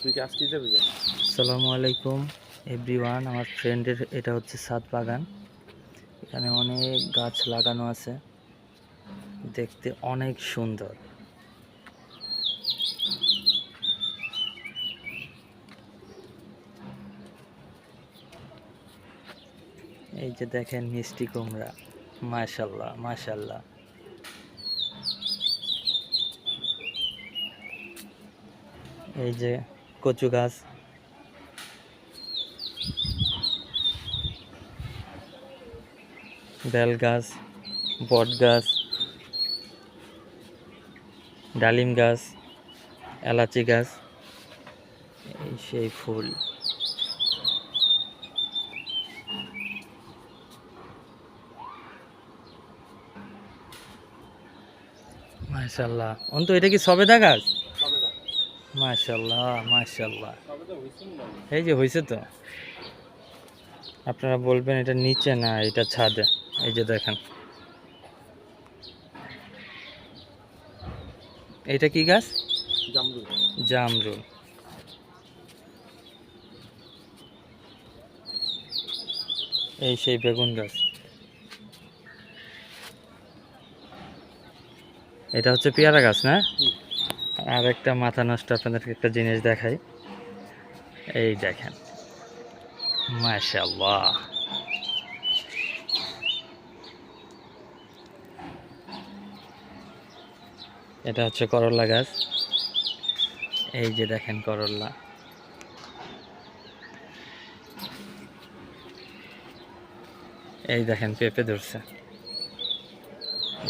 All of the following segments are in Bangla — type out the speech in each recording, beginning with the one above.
আজকে যাবি কেন? আসসালামু আলাইকুম, এভরিওয়ান, আমার ফ্রেন্ডের এটা হচ্ছে সাত বাগান। এখানে অনেক গাছ লাগানো আছে, দেখতে অনেক সুন্দর। এই যে দেখেন মিষ্টি কুমড়া মাশাল্লাহ মাশাল্লাহ এই যে কচু গাছ। বেল গাছ, বট গাছ, ডালিম গাছ, এলাচি গাছ, এই সেই ফুল। মাশাল্লাহ অন্ত, এটা কি সবেদা গাছ? মাশাল্লাহ মাশাল্লাহ। এই যে হয়েছে তো? আপনারা বলবেন এটা নিচে না এটা ছাদে? এই যে দেখেন। এটা কি গাছ? জামরুল। জামরুল। এই সেই বেগুন গাছ। এটা হচ্ছে পেয়ারা গাছ না। আর একটা মাথা নষ্ট আপনাদেরকে একটা জিনিস দেখাই। এই দেখেন। মাশাল্লাহ এটা হচ্ছে করলা গাছ। এই যে দেখেন করলা। এই দেখেন পেঁপে ধরছে।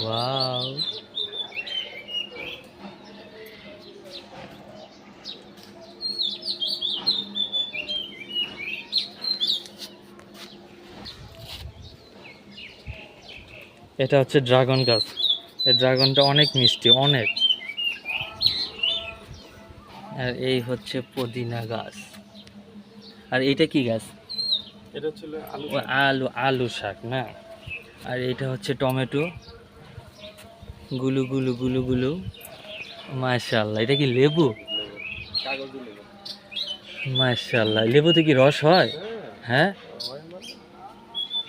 ওয়াও। এটা হচ্ছে ড্রাগন গাছ। এই ড্রাগনটা অনেক মিষ্টি অনেক। আর এই হচ্ছে পুদিনা গাছ। আর এইটা কি গাছ? এটা ছিল আলু আলু শাক না? আর এটা হচ্ছে টমেটো। গুলু গুলু গুলু গুলু। মাশাল্লাহ এটা কি লেবু? মাশাল্লাহ লেবুতে কি রস হয়? হ্যাঁ।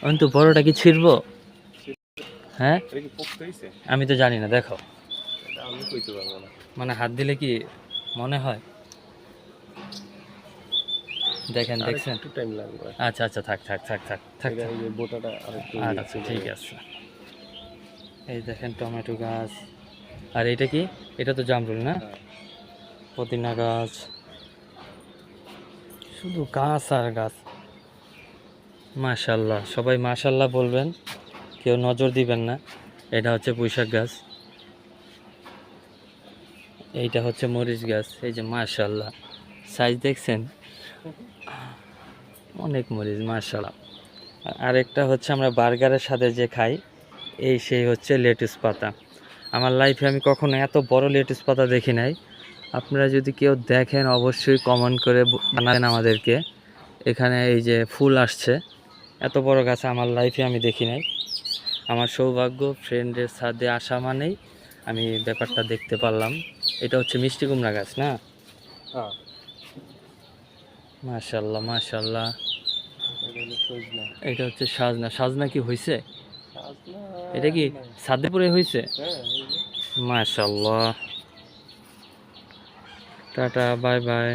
আমি তো বড়টা কি ছিড়বো? হ্যাঁ? আমি তো জানি না দেখো মানে হাত দিলে কি মনে হয়? দেখেন দেখছেন? একটু টাইম লাগবে। আচ্ছা আচ্ছা থাক থাক থাক থাক থাক বোটাটা আচ্ছা ঠিক আছে। এই দেখেন টমেটো গাছ। আর এটা কি? এটা তো জামরুল না? হ্যাঁ। পুদিনা গাছ। শুধু গাছ আর গাছ। মাশাল্লাহ সবাই মাশাল্লাহ বলবেন। কেউ নজর দিবেন না। এটা হচ্ছে পুঁইশাক গাছ। এইটা হচ্ছে মরিচ গাছ। এই যে মাশাল্লাহ সাইজ দেখছেন? অনেক মরিচ মাশাল্লাহ আর আরেকটা হচ্ছে আমরা বার্গারের সাথে যে খাই, এই সেই হচ্ছে লেটুস পাতা। আমার লাইফে আমি কখনো এত বড় লেটুস পাতা দেখি নাই। আপনারা যদি কেউ দেখেন, অবশ্যই কমেন্ট করে ব- জানাবেন আমাদেরকে। এখানে এই যে ফুল আসছে। এত বড় গাছ আমার লাইফে আমি দেখি নাই। আমার সৌভাগ্য ফ্রেন্ডের সাথে আসা মানেই আমি ব্যাপারটা দেখতে পারলাম। এটা হচ্ছে মিষ্টি কুমড়া গাছ না? হ্যাঁ। মাশাল্লাহ মাশাল্লাহ এটা হচ্ছে সাজনা। সাজনা কি হয়েছে এটা কি ছাদে পরে হয়েছে হ্যাঁ মাশাল্লাহ টাটা বাই বাই।